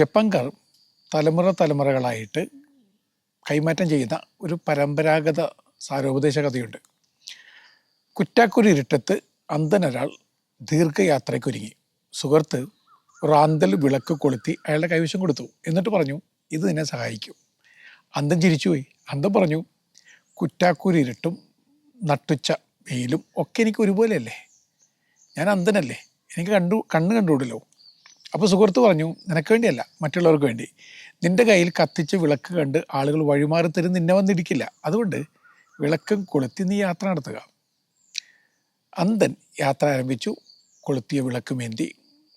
ജപ്പങ്കർ തലമുറ തലമുറകളായിട്ട് കൈമാറ്റം ചെയ്യുന്ന ഒരു പരമ്പരാഗത സാരോപദേശ കഥയുണ്ട് കുറ്റാക്കുരി ഇരുട്ടത്ത് അന്ധനൊരാൾ ദീർഘയാത്രയ്ക്കൊരുങ്ങി. സുഹൃത്ത് റാന്തൽ വിളക്ക് കൊളുത്തി അയാളുടെ കൈവശം കൊടുത്തു. എന്നിട്ട് പറഞ്ഞു ഇത് നിന്നെ സഹായിക്കും. അന്തം ചിരിച്ചുപോയി. അന്തം പറഞ്ഞു കുറ്റാക്കൂരി ഇരുട്ടും നട്ടുച്ച വെയിലും ഒക്കെ എനിക്ക് ഒരുപോലെയല്ലേ? ഞാൻ അന്ധനല്ലേ? എനിക്ക് കണ്ടു കണ്ണ് കണ്ടുകൂടല്ലോ അപ്പോൾ സുഹൃത്ത് പറഞ്ഞു നിനക്ക് വേണ്ടിയല്ല മറ്റുള്ളവർക്ക് വേണ്ടി. നിന്റെ കയ്യിൽ കത്തിച്ച് വിളക്ക് കണ്ട് ആളുകൾ വഴിമാറി തരും നിന്നെ വന്നിരിക്കില്ല അതുകൊണ്ട് വിളക്കും കൊളുത്തി നീ യാത്ര നടത്തുക. അന്തൻ യാത്ര ആരംഭിച്ചു. കൊളുത്തിയ വിളക്കുമേന്തി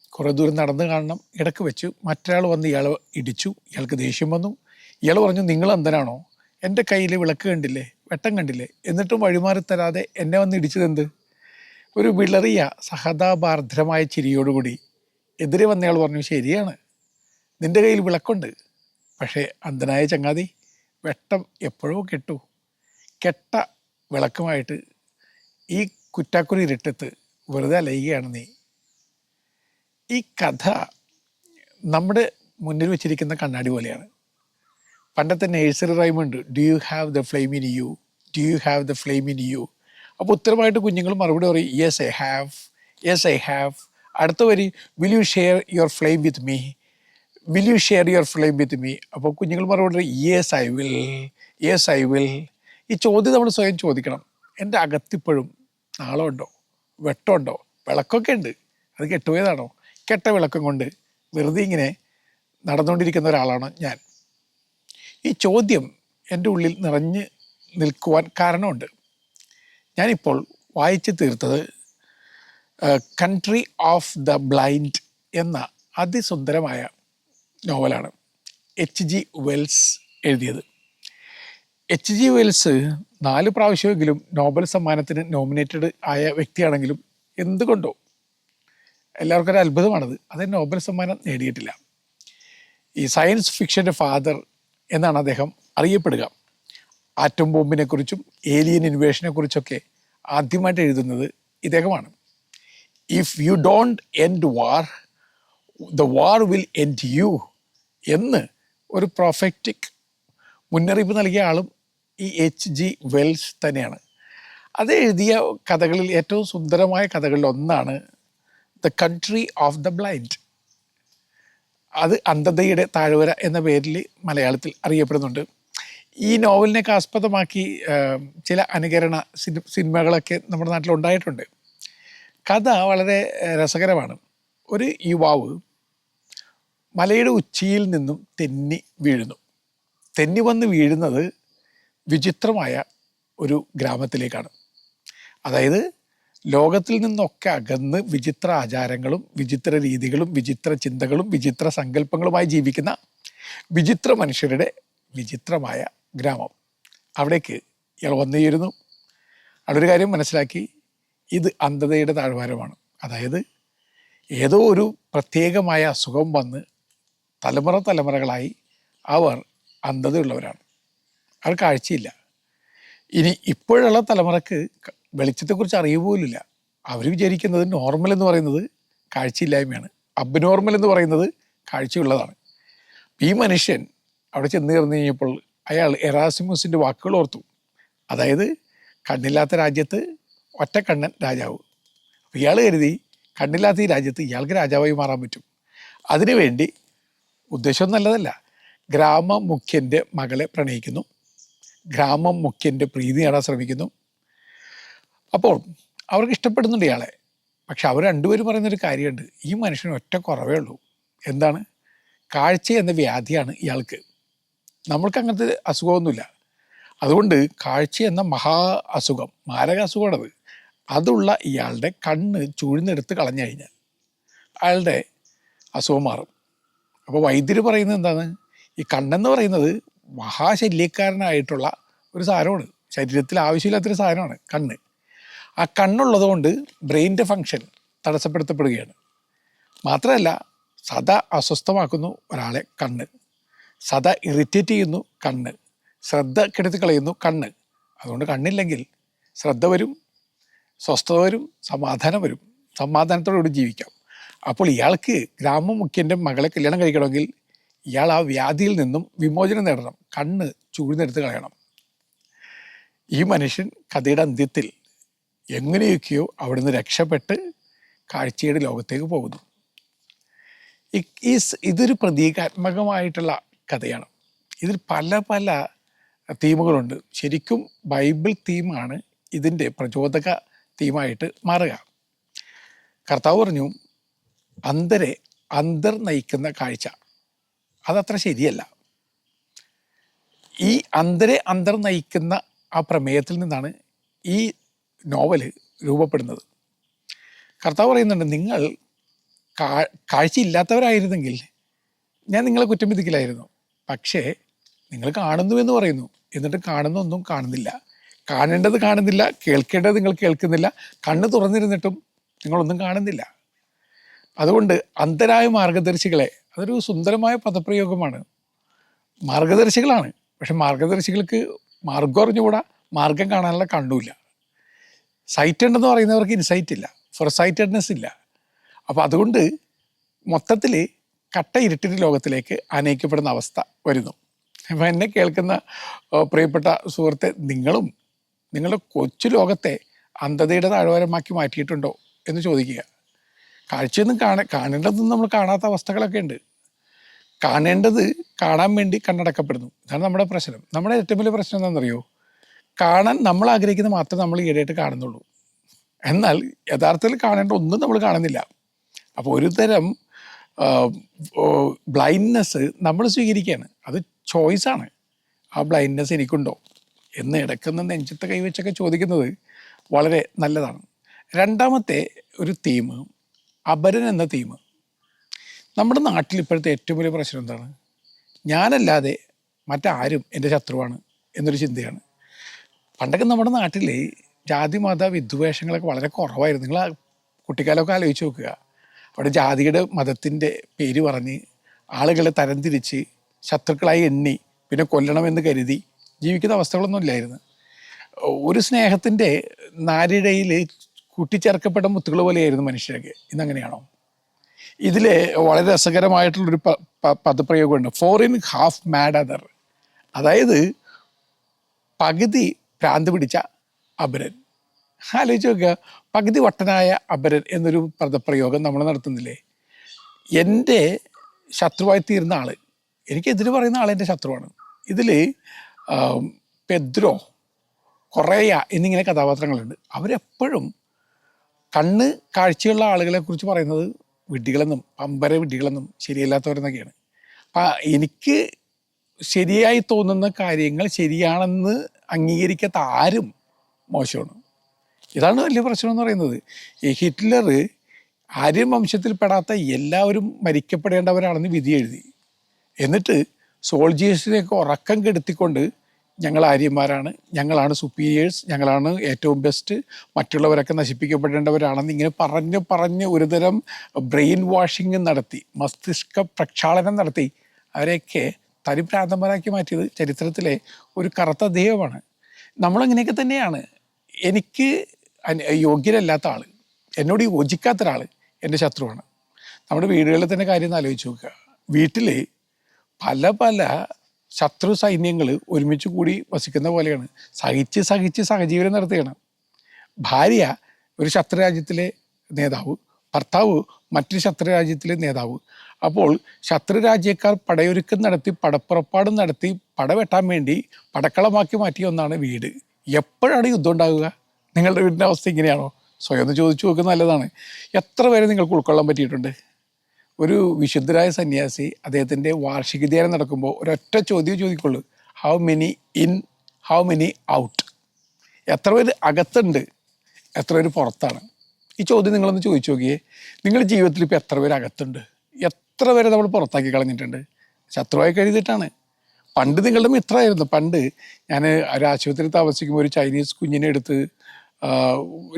കുറേ ദൂരം നടന്നു കാണണം. ഇടയ്ക്ക് വെച്ചു മറ്റൊരാൾ വന്ന് ഇയാൾ ഇടിച്ചു. ഇയാൾക്ക് ദേഷ്യം വന്നു. ഇയാൾ പറഞ്ഞു നിങ്ങൾ അന്തനാണോ എന്റെ കയ്യിൽ വിളക്ക് കണ്ടില്ലേ? വെട്ടം കണ്ടില്ലേ? എന്നിട്ടും വഴിമാറി തരാതെ എന്നെ വന്ന് ഇടിച്ചതെന്ത്? ഒരു വിളറിയ സഹതാപാർദ്രമായ ചിരിയോടുകൂടി എതിരെ വന്നയാൾ പറഞ്ഞു ശരിയാണ്. നിന്റെ കയ്യിൽ വിളക്കുണ്ട്. പക്ഷേ അന്ധനായ ചങ്ങാതി വെട്ടം എപ്പോഴോ കെട്ടു. കെട്ട വിളക്കുമായിട്ട് ഈ കുറ്റാക്കുരി ഇരുട്ടത്ത് വെറുതെ അലയുകയാണ് നീ. ഈ കഥ നമ്മുടെ മുന്നിൽ വെച്ചിരിക്കുന്ന കണ്ണാടി പോലെയാണ്. പണ്ടത്തെ nursery റൈമുണ്ട് do you have the flame in you do you have the flame in you അപ്പോൾ ഉത്തരമായിട്ട് കുഞ്ഞുങ്ങൾ മറുപടി പറയും yes I have yes I have അടുത്ത വരി will you share your flame with me will you share your flame with me അപ്പോൾ കുഞ്ഞുങ്ങൾ മറുപടി yes I will yes I will ഈ ചോദ്യം നമ്മൾ സ്വയം ചോദിക്കണം. എന്റെ അകത്തിപ്പോഴും നാളമുണ്ടോ വെട്ടമുണ്ടോ വിളക്കൊക്കെ ഉണ്ട്. അത് കെട്ടുപോയതാണോ? കെട്ട വിളക്കം കൊണ്ട് വെറുതെ ഇങ്ങനെ നടന്നുകൊണ്ടിരിക്കുന്ന ഒരാളാണ് ഞാൻ? ഈ ചോദ്യം എന്റെ ഉള്ളിൽ നിറഞ്ഞ് നിൽക്കുവാൻ കാരണമുണ്ട്. ഞാനിപ്പോൾ വായിച്ചു തീർത്തത് കൺട്രി ഓഫ് ദ ബ്ലൈൻഡ് എന്ന അതിസുന്ദരമായ നോവലാണ് എച്ച് ജി വെൽസ് എഴുതിയത്. എച്ച് ജി വെൽസ് നാല് പ്രാവശ്യമെങ്കിലും നോബൽ സമ്മാനത്തിന് നോമിനേറ്റഡ് ആയ വ്യക്തിയാണെങ്കിലും എന്തുകൊണ്ടോ എല്ലാവർക്കും ഒരു അത്ഭുതമാണത്. അത് നോബൽ സമ്മാനം നേടിയിട്ടില്ല. ഈ സയൻസ് ഫിക്ഷന്റെ ഫാദർ എന്നാണ് അദ്ദേഹം അറിയപ്പെടുക. ആറ്റം ബോംബിനെക്കുറിച്ചും ഏലിയൻ ഇൻവേഷനെക്കുറിച്ചൊക്കെ ആദ്യമായിട്ട് എഴുതുന്നത് ഇദ്ദേഹമാണ്. If you don't end war the war will end you എന്ന് ഒരു പ്രൊഫക്റ്റിക് മുന്നറിയിപ്പ് നൽകിയ ആളും ഈ എച്ച് ജി വെൽസ് തന്നെയാണ്. അത് എഴുതിയ കഥകളിൽ ഏറ്റവും സുന്ദരമായ കഥകളിൽ ഒന്നാണ് the country of the blind അത് അന്ധതയുടെ താഴ്വര എന്ന പേരിൽ മലയാളത്തിൽ അറിയപ്പെടുന്നുണ്ട്. ഈ നോവലിനെയൊക്കെ ആസ്പദമാക്കി ചില അനുകരണ സിനിമകളൊക്കെ നമ്മുടെ നാട്ടിൽ ഉണ്ടായിട്ടുണ്ട്. കഥ വളരെ രസകരമാണ്. ഒരു യുവാവ് മലയുടെ ഉച്ചിയിൽ നിന്നും തെന്നി വീഴുന്നു. തെന്നി വന്ന് വീഴുന്നത് വിചിത്രമായ ഒരു ഗ്രാമത്തിലേക്കാണ്. അതായത് ലോകത്തിൽ നിന്നൊക്കെ അകന്ന് വിചിത്ര ആചാരങ്ങളും വിചിത്ര രീതികളും വിചിത്ര ചിന്തകളും വിചിത്ര സങ്കല്പങ്ങളുമായി ജീവിക്കുന്ന വിചിത്ര മനുഷ്യരുടെ വിചിത്രമായ ഗ്രാമം. അവിടേക്ക് ഇയാൾ വന്നു ചേരുന്നു അവിടെ ഒരു കാര്യം മനസ്സിലാക്കി. ഇത് അന്ധതയുടെ താഴ്വാരമാണ്. അതായത് ഏതോ ഒരു പ്രത്യേകമായ അസുഖം വന്ന് തലമുറ തലമുറകളായി അവർ അന്ധതയുള്ളവരാണ്. അവർ കാഴ്ചയില്ല. ഇനി ഇപ്പോഴുള്ള തലമുറയ്ക്ക് വെളിച്ചത്തെക്കുറിച്ച് അറിയ പോലുമില്ല. അവർ വിചാരിക്കുന്നത് നോർമൽ എന്ന് പറയുന്നത് കാഴ്ചയില്ലായ്മയാണ്. അബ്നോർമൽ എന്ന് പറയുന്നത് കാഴ്ചയുള്ളതാണ്. ഈ മനുഷ്യൻ അവിടെ ചെന്ന് കയറുന്നു കഴിഞ്ഞപ്പോൾ അയാൾ എറാസിമുസിന്റെ വാക്കുകൾ ഓർത്തു. അതായത് കണ്ണില്ലാത്ത രാജ്യത്ത് ഒറ്റക്കണ്ണൻ രാജാവ്. ഇയാൾ കരുതി കണ്ണില്ലാത്ത ഈ രാജ്യത്ത് ഇയാൾക്ക് രാജാവായി മാറാൻ പറ്റും. അതിനുവേണ്ടി ഉദ്ദേശം നല്ലതല്ല. ഗ്രാമ മുഖ്യന്റെ മകളെ പ്രണയിക്കുന്നു. ഗ്രാമം മുഖ്യന്റെ പ്രീതി നേടാൻ ശ്രമിക്കുന്നു. അപ്പോൾ അവർക്ക് ഇഷ്ടപ്പെടുന്നുണ്ട് ഇയാളെ. പക്ഷെ അവർ രണ്ടുപേരും പറയുന്നൊരു കാര്യമുണ്ട്. ഈ മനുഷ്യന് ഒറ്റ കുറവേ ഉള്ളൂ. എന്താണ്? കാഴ്ച എന്ന വ്യാധിയാണ് ഇയാൾക്ക്. നമ്മൾക്ക് അങ്ങനത്തെ അസുഖമൊന്നുമില്ല. അതുകൊണ്ട് കാഴ്ച എന്ന മഹാ അസുഖം മാരക അസുഖമാണത് അതുള്ള ഇയാളുടെ കണ്ണ് ചുഴിഞ്ഞെടുത്ത് കളഞ്ഞു കഴിഞ്ഞാൽ അയാളുടെ അസുഖം മാറും. അപ്പോൾ വൈദ്യർ പറയുന്നത് എന്താണ്? ഈ കണ്ണെന്ന് പറയുന്നത് മഹാശല്യക്കാരനായിട്ടുള്ള ഒരു സാധനമാണ്. ശരീരത്തിൽ ആവശ്യമില്ലാത്തൊരു സാധനമാണ് കണ്ണ്. ആ കണ്ണുള്ളത് കൊണ്ട് ബ്രെയിന്റെ ഫങ്ഷൻ തടസ്സപ്പെടുത്തപ്പെടുകയാണ്. മാത്രമല്ല സദാ അസ്വസ്ഥമാക്കുന്നു ഒരാളെ കണ്ണ്. സദാ ഇറിറ്റേറ്റ് ചെയ്യുന്നു കണ്ണ്. ശ്രദ്ധ കെടുത്തി കളയുന്നു കണ്ണ്. അതുകൊണ്ട് കണ്ണില്ലെങ്കിൽ ശ്രദ്ധ വരും സ്വസ്ഥത വരും സമാധാനം വരും. സമാധാനത്തോടുകൂടി ജീവിക്കാം. അപ്പോൾ ഇയാൾക്ക് ഗ്രാമമുഖ്യന്റെ മകളെ കല്യാണം കഴിക്കണമെങ്കിൽ ഇയാൾ ആ വ്യാധിയിൽ നിന്നും വിമോചനം നേടണം. കണ്ണ് ചൂഴ്ന്നെടുത്ത് കളയണം. ഈ മനുഷ്യൻ കഥയുടെ അന്ത്യത്തിൽ എങ്ങനെയൊക്കെയോ അവിടുന്ന് രക്ഷപ്പെട്ട് കാഴ്ചയുടെ ലോകത്തേക്ക് പോകുന്നു. ഈ- ഇതൊരു പ്രതീകാത്മകമായിട്ടുള്ള കഥയാണ്. ഇതിൽ പല പല തീമുകളുണ്ട്. ശരിക്കും ബൈബിൾ തീമാണ് ഇതിന്റെ പ്രചോദക തീമായിട്ട് മാറുക. കർത്താവ് പറഞ്ഞു അന്തരെ അന്തർ നയിക്കുന്ന കാഴ്ച. അതത്ര ശരിയല്ല. ഈ അന്തരെ അന്തർ നയിക്കുന്ന ആ പ്രമേയത്തിൽ നിന്നാണ് ഈ നോവൽ രൂപപ്പെടുന്നത്. കർത്താവ് പറയുന്നുണ്ട് നിങ്ങൾ കാഴ്ചയില്ലാത്തവരായിരുന്നെങ്കിൽ ഞാൻ നിങ്ങളെ കുറ്റം വിധിക്കില്ലായിരുന്നു പക്ഷേ നിങ്ങൾ കാണുന്നു എന്ന് പറയുന്നു. എന്നിട്ട് കാണുന്നൊന്നും കാണുന്നില്ല. കാണേണ്ടത് കാണുന്നില്ല കേൾക്കേണ്ടത് നിങ്ങൾ കേൾക്കുന്നില്ല കണ്ണ് തുറന്നിരുന്നിട്ടും നിങ്ങളൊന്നും കാണുന്നില്ല. അതുകൊണ്ട് അന്തരായ മാർഗദർശികളെ അതൊരു സുന്ദരമായ പദപ്രയോഗമാണ്. മാർഗദർശികളാണ്. പക്ഷെ മാർഗദർശികൾക്ക് മാർഗം അറിഞ്ഞുകൂടാ മാർഗം കാണാനുള്ള കണ്ണുമില്ല. സൈറ്റ് എന്ന് പറയുന്നവർക്ക് ഇൻസൈറ്റ് ഇല്ല. ഫോർ സൈറ്റഡ്നെസ് ഇല്ല. അപ്പോൾ അതുകൊണ്ട് മൊത്തത്തിൽ കട്ട ഇരുട്ടിന്റെ ലോകത്തിലേക്ക് അനയിക്കപ്പെടുന്ന അവസ്ഥ വരുന്നു. അപ്പം എന്നെ കേൾക്കുന്ന പ്രിയപ്പെട്ട സുഹൃത്തെ നിങ്ങളും നിങ്ങളുടെ കൊച്ചു ലോകത്തെ അന്ധതയുടെ താഴ്വാരമാക്കി മാറ്റിയിട്ടുണ്ടോ എന്ന് ചോദിക്കുക. കാഴ്ചയൊന്നും കാണ കാണേണ്ടതൊന്നും നമ്മൾ കാണാത്ത അവസ്ഥകളൊക്കെ ഉണ്ട്. കാണേണ്ടത് കാണാൻ വേണ്ടി കണ്ണടക്കപ്പെടുന്നു. ഇതാണ് നമ്മുടെ പ്രശ്നം. നമ്മുടെ ഏറ്റവും വലിയ പ്രശ്നം എന്താണെന്നറിയോ? കാണാൻ നമ്മൾ ആഗ്രഹിക്കുന്ന മാത്രം നമ്മൾ ഈടായിട്ട് കാണുന്നുള്ളൂ. എന്നാൽ യഥാർത്ഥത്തിൽ കാണേണ്ട ഒന്നും നമ്മൾ കാണുന്നില്ല. അപ്പോൾ ഒരു തരം ബ്ലൈൻഡ്നെസ് നമ്മൾ സ്വീകരിക്കുകയാണ്. അത് ചോയ്സാണ് ആ ബ്ലൈൻഡ്നെസ് എനിക്കുണ്ടോ? എന്ന് ഇടക്കുന്ന നെഞ്ചത്തെ കൈവച്ചൊക്കെ ചോദിക്കുന്നത് വളരെ നല്ലതാണ്. രണ്ടാമത്തെ ഒരു തീം അപരൻ എന്ന തീം നമ്മുടെ നാട്ടിൽ ഇപ്പോഴത്തെ ഏറ്റവും വലിയ പ്രശ്നം എന്താണ്? ഞാനല്ലാതെ മറ്റാരും എന്റെ ശത്രുവാണ് എന്നൊരു ചിന്തയാണ്. പണ്ടൊക്കെ നമ്മുടെ നാട്ടിൽ ജാതി മത വിദ്വേഷങ്ങളൊക്കെ വളരെ കുറവായിരുന്നു. നിങ്ങൾ കുട്ടിക്കാലമൊക്കെ ആലോചിച്ച് നോക്കുക. അവിടെ ജാതിയുടെ മതത്തിന്റെ പേര് പറഞ്ഞ് ആളുകളെ തരംതിരിച്ച് ശത്രുക്കളായി എണ്ണി പിന്നെ കൊല്ലണമെന്ന് കരുതി ജീവിക്കുന്ന അവസ്ഥകളൊന്നും ഇല്ലായിരുന്നു ഒരു സ്നേഹത്തിന്റെ നാരിഴയിൽ കൂട്ടിച്ചേർക്കപ്പെട്ട മുത്തുകൾ പോലെയായിരുന്നു മനുഷ്യരൊക്കെ. ഇന്നങ്ങനെയാണോ? ഇതിൽ വളരെ രസകരമായിട്ടുള്ളൊരു പദപ്രയോഗമുണ്ട്. ഇൻ ഹാഫ് മാഡ് അതർ അതായത് പകുതി ഭ്രാന്ത് പിടിച്ച അപരൻ. ആലോചിച്ച് നോക്കുക. പകുതി വട്ടനായ അപരൻ എന്നൊരു പദപ്രയോഗം നമ്മൾ നടത്തുന്നില്ലേ? എന്റെ ശത്രുവായി തീരുന്ന ആൾ എനിക്കെതിര് പറയുന്ന ആൾ എന്റെ ശത്രുവാണ്. ഇതിൽ പെദ്രോ കൊറേയ എന്നിങ്ങനെ കഥാപാത്രങ്ങളുണ്ട്. അവരെപ്പോഴും കണ്ണ് കാഴ്ചയുള്ള ആളുകളെ കുറിച്ച് പറയുന്നത് വിഡ്ഢികളെന്നും പമ്പര വിഡ്ഢികളെന്നും ശരിയല്ലാത്തവരെന്നൊക്കെയാണ്. അപ്പം എനിക്ക് ശരിയായി തോന്നുന്ന കാര്യങ്ങൾ ശരിയാണെന്ന് അംഗീകരിക്കാത്ത ആരും മോശമാണ്. ഇതാണ് വലിയ പ്രശ്നം എന്ന് പറയുന്നത്. ഈ ഹിറ്റ്ലർ വംശത്തിൽ വംശത്തിൽപ്പെടാത്ത എല്ലാവരും മരിക്കപ്പെടേണ്ടവരാണെന്ന് വിധി എഴുതി. എന്നിട്ട് സോൾജിയേഴ്സിനെയൊക്കെ ഉറക്കം കെടുത്തിക്കൊണ്ട് ഞങ്ങൾ ആര്യന്മാരാണ്. ഞങ്ങളാണ് സുപ്പീരിയേഴ്സ് ഞങ്ങളാണ് ഏറ്റവും ബെസ്റ്റ് മറ്റുള്ളവരൊക്കെ നശിപ്പിക്കപ്പെടേണ്ടവരാണെന്ന് ഇങ്ങനെ പറഞ്ഞ് പറഞ്ഞ് ഒരുതരം ബ്രെയിൻ വാഷിംഗ് നടത്തി മസ്തിഷ്ക പ്രക്ഷാളനം നടത്തി. അവരെയൊക്കെ തരിഭ്രാന്തന്മാരാക്കി മാറ്റിയത് ചരിത്രത്തിലെ ഒരു കറുത്ത ദൈവമാണ്. നമ്മളങ്ങനെയൊക്കെ തന്നെയാണ്. എനിക്ക് യോഗ്യരല്ലാത്ത ആൾ എന്നോട് യോജിക്കാത്ത ഒരാൾ എന്റെ ശത്രുവാണ്. നമ്മുടെ വീടുകളിൽ തന്നെ കാര്യം ഒന്ന് ആലോചിച്ച് നോക്കുക. വീട്ടിൽ പല പല ശത്രു സൈന്യങ്ങൾ ഒരുമിച്ച് കൂടി വസിക്കുന്ന പോലെയാണ്. സഹിച്ച് സഹിച്ച് സഹജീവനം നടത്തുകയാണ്. ഭാര്യ ഒരു ശത്രുരാജ്യത്തിലെ നേതാവ് ഭർത്താവ് മറ്റൊരു ശത്രുരാജ്യത്തിലെ നേതാവ്. അപ്പോൾ ശത്രുരാജ്യക്കാർ പടയൊരുക്കം നടത്തി പടപ്പുറപ്പാടും നടത്തി പടവെട്ടാൻ വേണ്ടി പടക്കളമാക്കി മാറ്റിയ ഒന്നാണ് വീട്. എപ്പോഴാണ് യുദ്ധം ഉണ്ടാകുക നിങ്ങളുടെ വീടിന്റെ അവസ്ഥ ഇങ്ങനെയാണോ? സ്വയം ഒന്ന് ചോദിച്ചു നോക്കുന്നത് നല്ലതാണ്. എത്ര പേരെ നിങ്ങൾക്ക് ഉൾക്കൊള്ളാൻ പറ്റിയിട്ടുണ്ട്? ഒരു വിശുദ്ധരായ സന്യാസി അദ്ദേഹത്തിന്റെ വാർഷിക ധ്യാനം നടക്കുമ്പോൾ ഒരൊറ്റ ചോദ്യം ചോദിക്കുള്ളൂ. How many in how many out എത്ര പേര് അകത്തുണ്ട്? എത്ര പേര് പുറത്താണ്? ഈ ചോദ്യം നിങ്ങളൊന്ന് ചോദിച്ചു നോക്കിയേ. നിങ്ങളുടെ ജീവിതത്തിൽ ഇപ്പോൾ എത്ര പേര് അകത്തുണ്ട്? എത്ര പേരെ നമ്മൾ പുറത്താക്കി കളഞ്ഞിട്ടുണ്ട്? ശത്രുവായി കരുതിയിട്ടാണ്. പണ്ട് നിങ്ങളുടെ മിത്രമായിരുന്നു. പണ്ട് ഞാൻ ഒരു ആശുപത്രിയിൽ താമസിക്കുമ്പോൾ ഒരു ചൈനീസ് കുഞ്ഞിനെ എടുത്ത്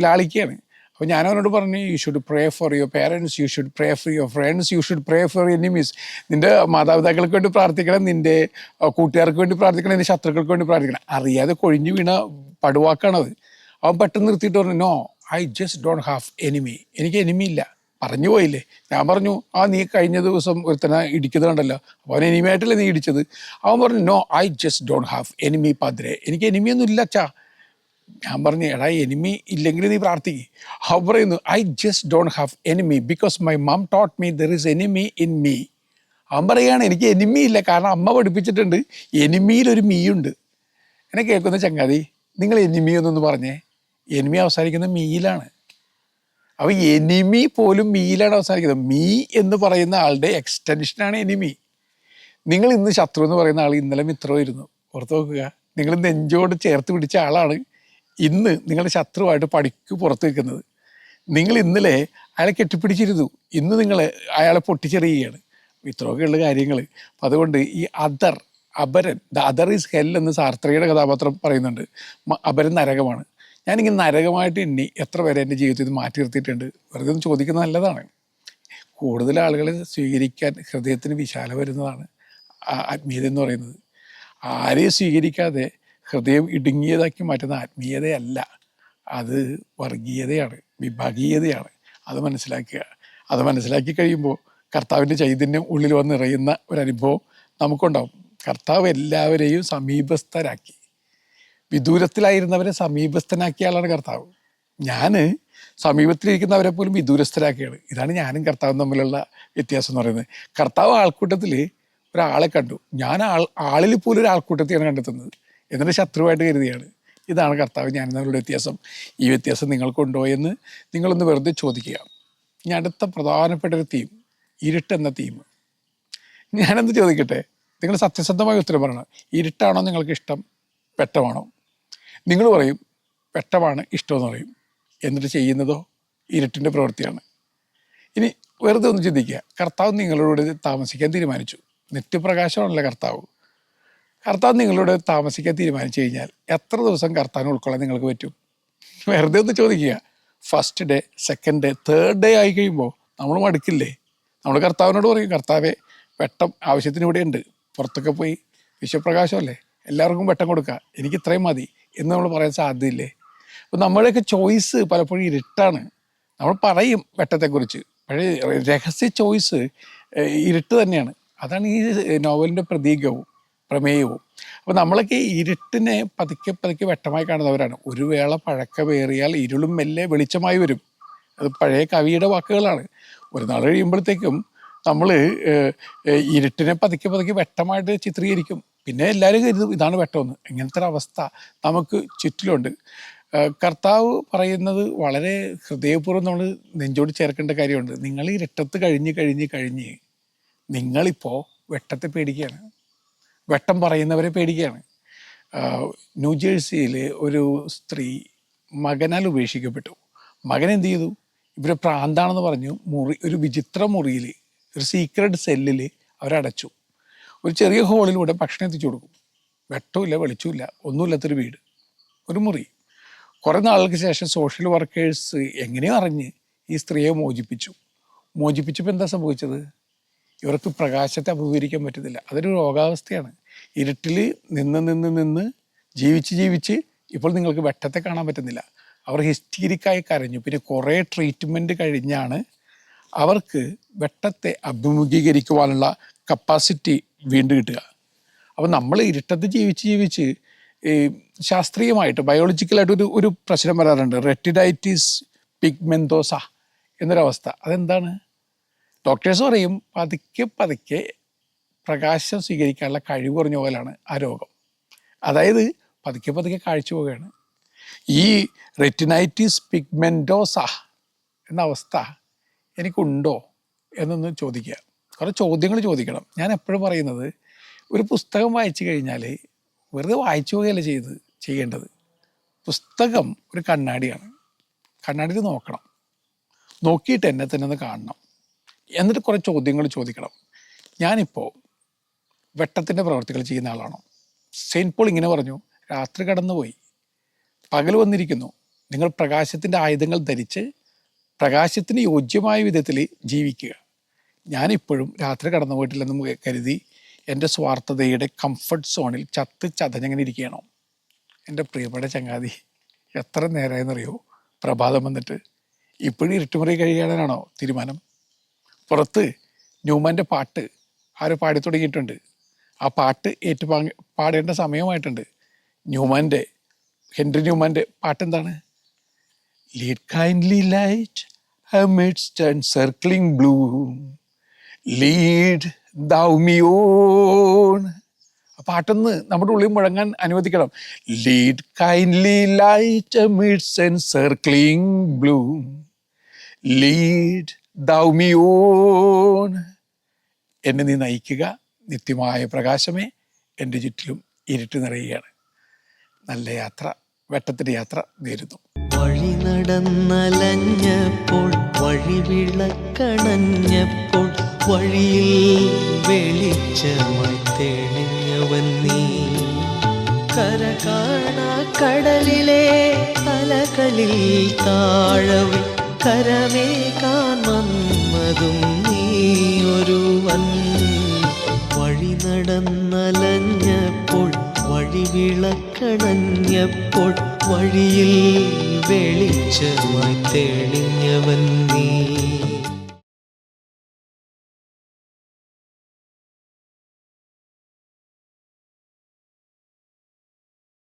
ലാളിക്കുകയാണ് അപ്പോൾ ഞാൻ അവനോട് പറഞ്ഞു you should pray for your parents you should pray for your friends you should pray for enemies നിന്റെ മാതാപിതാക്കൾക്ക് വേണ്ടി പ്രാർത്ഥിക്കണം നിന്റെ കൂട്ടുകാർക്ക് വേണ്ടി പ്രാർത്ഥിക്കണം നിന്റെ ശത്രുക്കൾക്ക് വേണ്ടി പ്രാർത്ഥിക്കണം. അറിയാതെ കൊഴിഞ്ഞു വീണ പടുവാക്കാണത് അവൻ പെട്ടെന്ന് നിർത്തിയിട്ട് പറഞ്ഞു no I just don't have enemy എനിക്ക് എനിമി ഇല്ല. പറഞ്ഞു പോയില്ലേ? ഞാൻ പറഞ്ഞു ആ നീ കഴിഞ്ഞ ദിവസം ഒരുത്തനെ ഇടിക്കുന്നത് കണ്ടല്ലോ അവൻ എനിമിയായിട്ടല്ലേ നീ ഇടിച്ചത്? അവൻ പറഞ്ഞു no I just don't have enemy padre എനിക്ക് എനിമിയൊന്നും ഇല്ല അച്ഛാ. ഞാൻ പറഞ്ഞു എടാ എനിമി ഇല്ലെങ്കിൽ നീ പ്രാർത്ഥിക്കും അവർ പറയുന്നു I just don't have enemy because my mum taught me there is enemy in me അവൻ പറയുകയാണ് എനിക്ക് എനിമി ഇല്ല കാരണം അമ്മ പഠിപ്പിച്ചിട്ടുണ്ട് എനിമിയിലൊരു മീയുണ്ട് എന്നെ കേൾക്കുന്ന ചങ്ങാതി നിങ്ങൾ എനിമി എന്നൊന്ന് പറഞ്ഞേ. എനിമി അവസാനിക്കുന്ന മീയിലാണ് അപ്പോൾ എനിമി പോലും മീയിലാണ് അവസാനിക്കുന്നത്. മീ എന്ന് പറയുന്ന ആളുടെ എക്സ്റ്റൻഷനാണ് എനിമി നിങ്ങൾ ഇന്ന് ശത്രു എന്ന് പറയുന്ന ആൾ ഇന്നലെ മിത്രമായിരുന്നു. ഓർത്ത് നോക്കുക നിങ്ങൾ നെഞ്ചോട് ചേർത്ത് പിടിച്ച ആളാണ്. ഇന്ന് നിങ്ങളുടെ ശത്രുവായിട്ട് പടിക്ക് പുറത്ത് നിൽക്കുന്നത്. നിങ്ങൾ ഇന്നലെ അയാളെ കെട്ടിപ്പിടിച്ചിരുന്നു. ഇന്ന് നിങ്ങൾ അയാളെ പൊട്ടിച്ചെറിയുകയാണ്. ഇത്രയൊക്കെയുള്ള കാര്യങ്ങൾ അപ്പം അതുകൊണ്ട് ഈ അദർ അപരൻ ദ അദർ ഈസ് ഹെൽ എന്ന് സാർത്രയുടെ കഥാപാത്രം പറയുന്നുണ്ട്. അപരൻ നരകമാണ്. ഞാനിങ്ങനെ നരകമായിട്ട് എണ്ണി എത്ര പേരെ എന്റെ ജീവിതത്തിൽ മാറ്റി നിർത്തിയിട്ടുണ്ട്. വെറുതെ ഒന്ന് ചോദിക്കുന്നത് നല്ലതാണ്. കൂടുതൽ ആളുകളെ സ്വീകരിക്കാൻ ഹൃദയത്തിന് വിശാല വരുന്നതാണ് ആത്മീയത എന്ന് പറയുന്നത്. ആരെയും സ്വീകരിക്കാതെ ഹൃദയം ഇടുങ്ങിയതാക്കി മാറ്റുന്ന ആത്മീയതയല്ല. അത് വർഗീയതയാണ് വിഭാഗീയതയാണ്. അത് മനസ്സിലാക്കുക. അത് മനസ്സിലാക്കി കഴിയുമ്പോൾ കർത്താവിന്റെ ചൈതന്യം ഉള്ളിൽ വന്നിറയുന്ന ഒരു ഒരനുഭവം നമുക്കുണ്ടാവും. കർത്താവ് എല്ലാവരെയും സമീപസ്ഥരാക്കി. വിദൂരത്തിലായിരുന്നവരെ സമീപസ്ഥനാക്കിയ ആളാണ് കർത്താവ്. ഞാൻ സമീപത്തിലിരിക്കുന്നവരെ പോലും വിദൂരസ്ഥരാക്കിയാണ്. ഇതാണ് ഞാനും കർത്താവും തമ്മിലുള്ള വ്യത്യാസം എന്ന് പറയുന്നത്. കർത്താവ് ആൾക്കൂട്ടത്തിൽ ഒരാളെ കണ്ടു. ഞാൻ ആൾ ആളിൽ പോലും ഒരു ആൾക്കൂട്ടത്തെയാണ് കണ്ടെത്തുന്നത്. എന്നിട്ട് ശത്രുവായിട്ട് കരുതിയാണ്. ഇതാണ് കർത്താവ് ഞാൻ തമ്മിലുള്ള വ്യത്യാസം. ഈ വ്യത്യാസം നിങ്ങൾക്കുണ്ടോ എന്ന് നിങ്ങളൊന്ന് വെറുതെ ചോദിക്കുക. ഇനി അടുത്ത പ്രധാനപ്പെട്ട ഒരു തീം ഇരുട്ടെന്ന തീം ഞാനെന്ത് ചോദിക്കട്ടെ? നിങ്ങൾ സത്യസന്ധമായ ഉത്തരം പറയണം. ഇരുട്ടാണോ നിങ്ങൾക്ക് ഇഷ്ടം? വെട്ടമാണോ നിങ്ങൾ പറയും വെട്ടമാണ് ഇഷ്ടമെന്ന് പറയും. എന്നിട്ട് ചെയ്യുന്നതോ? ഇരുട്ടിന്റെ പ്രവൃത്തിയാണ്. ഇനി വെറുതെ ഒന്ന് ചിന്തിക്കുക. കർത്താവ് നിങ്ങളോട് താമസിക്കാൻ തീരുമാനിച്ചു. നിത്യപ്രകാശമാണല്ലോ കർത്താവ്. കർത്താവ് നിങ്ങളോട് താമസിക്കാൻ തീരുമാനിച്ചു കഴിഞ്ഞാൽ എത്ര ദിവസം കർത്താവിനെ ഉൾക്കൊള്ളാൻ നിങ്ങൾക്ക് പറ്റും? വെറുതെ ഒന്ന് ചോദിക്കുക. First day second day third day ആയി കഴിയുമ്പോൾ നമ്മൾ മടുക്കില്ലേ? നമ്മൾ കർത്താവിനോട് പറയും കർത്താവെ വെട്ടം ആവശ്യത്തിന് ഇവിടെ ഉണ്ട്. പുറത്തൊക്കെ പോയി വിശ്വപ്രകാശമല്ലേ? എല്ലാവർക്കും വെട്ടം കൊടുക്കുക എനിക്ക് ഇത്രയും മതി. എന്ന് നമ്മൾ പറയാൻ സാധ്യതയില്ലേ? അപ്പം നമ്മുടെയൊക്കെ ചോയ്സ് പലപ്പോഴും ഇരുട്ടാണ്. നമ്മൾ പറയും വെട്ടത്തെക്കുറിച്ച്. പക്ഷേ രഹസ്യ ചോയ്സ് ഇരുട്ട് തന്നെയാണ്. അതാണ് ഈ നോവലിന്റെ പ്രതീകവും. പ്രമേയവും. അപ്പോൾ നമ്മളൊക്കെ ഇരുട്ടിനെ പതുക്കെ പതുക്കെ വെട്ടമായി കാണുന്നവരാണ്. ഒരു വേള പഴക്കമേറിയാൽ ഇരുളും മെല്ലെ വെളിച്ചമായി വരും. അത് പഴയ കവിയുടെ വാക്കുകളാണ്. ഒരു നാൾ കഴിയുമ്പോഴത്തേക്കും നമ്മൾ ഇരുട്ടിനെ പതുക്കെ പതുക്കെ വെട്ടമായിട്ട് ചിത്രീകരിക്കും. പിന്നെ എല്ലാവരും കരുതും ഇതാണ് വെട്ടമെന്ന്. ഇങ്ങനത്തെ ഒരു അവസ്ഥ നമുക്ക് ചുറ്റിലുണ്ട്. കർത്താവ് പറയുന്നത് വളരെ ഹൃദയപൂർവം നമ്മൾ നെഞ്ചോട് ചേർക്കേണ്ട കാര്യമുണ്ട്. നിങ്ങൾ ഇരുട്ടത്ത് കഴിഞ്ഞ് കഴിഞ്ഞ് കഴിഞ്ഞ് നിങ്ങളിപ്പോൾ വെട്ടത്തെ പേടിക്കുകയാണ്. വെട്ടം പറയുന്നവരെ പേടിക്കുകയാണ്. ന്യൂജേഴ്സിയിൽ ഒരു സ്ത്രീ മകനാൽ ഉപേക്ഷിക്കപ്പെട്ടു. മകൻ എന്ത് ചെയ്തു? ഇവരെ പ്രാന്താണെന്ന് പറഞ്ഞു. മുറി ഒരു വിചിത്ര മുറിയിൽ ഒരു സീക്രട്ട് സെല്ലിൽ അവരടച്ചു ഒരു ചെറിയ ഹോളിലൂടെ ഭക്ഷണം എത്തിച്ചു കൊടുക്കും. വെട്ടമില്ല വെളിച്ചമില്ല ഒന്നുമില്ലാത്തൊരു വീട്. ഒരു മുറി. കുറേ നാളുകൾക്ക് ശേഷം സോഷ്യൽ വർക്കേഴ്സ് എങ്ങനെയോ അറിഞ്ഞ് ഈ സ്ത്രീയെ മോചിപ്പിച്ചു. മോചിപ്പിച്ചപ്പോൾ എന്താ സംഭവിച്ചത്? ഇവർക്ക് പ്രകാശത്തെ അഭിമുഖീകരിക്കാൻ പറ്റുന്നില്ല അതൊരു രോഗാവസ്ഥയാണ്. ഇരുട്ടിൽ നിന്ന് നിന്ന് നിന്ന് ജീവിച്ച് ജീവിച്ച് ഇപ്പോൾ നിങ്ങൾക്ക് വെട്ടത്തെ കാണാൻ പറ്റുന്നില്ല. അവർ ഹിസ്റ്റീരിക്കായി കരഞ്ഞു. പിന്നെ കുറേ ട്രീറ്റ്മെന്റ് കഴിഞ്ഞാണ് അവർക്ക് വെട്ടത്തെ അഭിമുഖീകരിക്കുവാനുള്ള കപ്പാസിറ്റി വീണ്ടും കിട്ടുക. അപ്പോൾ നമ്മൾ ഇരുട്ടത്ത് ജീവിച്ച് ജീവിച്ച് ഈ ശാസ്ത്രീയമായിട്ട് ബയോളജിക്കലായിട്ട് ഒരു ഒരു പ്രശ്നം വരാറുണ്ട്. റെറ്റിഡൈറ്റിസ് പിഗ്മെന്തോസ എന്നൊരവസ്ഥ. അതെന്താണ്? ഡോക്ടേഴ്സ് പറയും പതുക്കെ പതുക്കെ പ്രകാശം സ്വീകരിക്കാനുള്ള കഴിവ് കുറഞ്ഞ പോലെയാണ് ആ രോഗം. അതായത് പതുക്കെ പതുക്കെ കാഴ്ച പോവുകയാണ്. ഈ റെറ്റിനൈറ്റിസ് പിഗ്മെന്റോസ എന്ന അവസ്ഥ എനിക്കുണ്ടോ എന്നൊന്ന് ചോദിക്കുക. കുറേ ചോദ്യങ്ങൾ ചോദിക്കണം. ഞാൻ എപ്പോഴും പറയുന്നത് ഒരു പുസ്തകം വായിച്ചു കഴിഞ്ഞാൽ വെറുതെ വായിച്ചു പോവുകയല്ല ചെയ്ത് ചെയ്യേണ്ടത്. പുസ്തകം ഒരു കണ്ണാടിയാണ്. കണ്ണാടിയിൽ നോക്കണം. നോക്കിയിട്ട് എന്നെ തന്നെ ഒന്ന് കാണണം. എന്നിട്ട് കുറേ ചോദ്യങ്ങൾ ചോദിക്കണം. ഞാനിപ്പോൾ വെട്ടത്തിന്റെ പ്രവർത്തികൾ ചെയ്യുന്ന ആളാണോ? സെയിന്റ് പോൾ ഇങ്ങനെ പറഞ്ഞു രാത്രി കടന്നുപോയി. പകൽ വന്നിരിക്കുന്നു. നിങ്ങൾ പ്രകാശത്തിന്റെ ആയുധങ്ങൾ ധരിച്ച് പ്രകാശത്തിന് യോജ്യമായ വിധത്തിൽ ജീവിക്കുക. ഞാനിപ്പോഴും രാത്രി കടന്നു പോയിട്ടില്ലെന്ന് കരുതി എന്റെ സ്വാർത്ഥതയുടെ കംഫർട്ട് സോണിൽ ചത്ത് ചതഞ്ഞങ്ങനെ ഇരിക്കുകയാണോ? എന്റെ പ്രിയപ്പെട്ട ചങ്ങാതി എത്ര നേരമായെന്നറിയോ പ്രഭാതം വന്നിട്ട്. ഇപ്പോഴും ഇരുട്ടുമുറി കഴിയാനാണോ തീരുമാനം? പുറത്ത് ന്യൂമാന്റെ പാട്ട് ആരോ പാടി തുടങ്ങിയിട്ടുണ്ട്. ആ പാട്ട് ഏറ്റുപാങ്ങ പാടേണ്ട സമയമായിട്ടുണ്ട്. ന്യൂമാന്റെ ഹെൻറി ന്യൂമാന്റെ പാട്ട് എന്താണ് lead kindly light amidst encircling bloom lead thou me ആ പാട്ടൊന്ന് നമ്മുടെ ഉള്ളിൽ മുഴങ്ങാൻ അനുവദിക്കണം. Lead kindly light amidst circling blue lead me എന്നെ നീ നയിക്കുക. നിത്യമായ പ്രകാശമേ എന്റെ ചുറ്റിലും ഇരുട്ട് നിറയുകയാണ്. നല്ല യാത്ര വെട്ടത്തിന്റെ യാത്ര നേരുന്നു. വഴി നടന്നലഞ്ഞപ്പോൾ വഴി വിളക്കണഞ്ഞപ്പോൾ വഴിയിൽ വെളിച്ചമായി തെളിഞ്ഞവൻ നീ. കര കാണാ കടലിലെ കലകളിൽ താഴവി കരമേകാൻ വന്നതും ഒരുവൻ. വഴി നടന്നലഞ്ഞപ്പോൾ വഴി വിളക്കണഞ്ഞപ്പോൾ വഴിയിൽ വെളിച്ചമായി തെളിഞ്ഞവൻ നീ.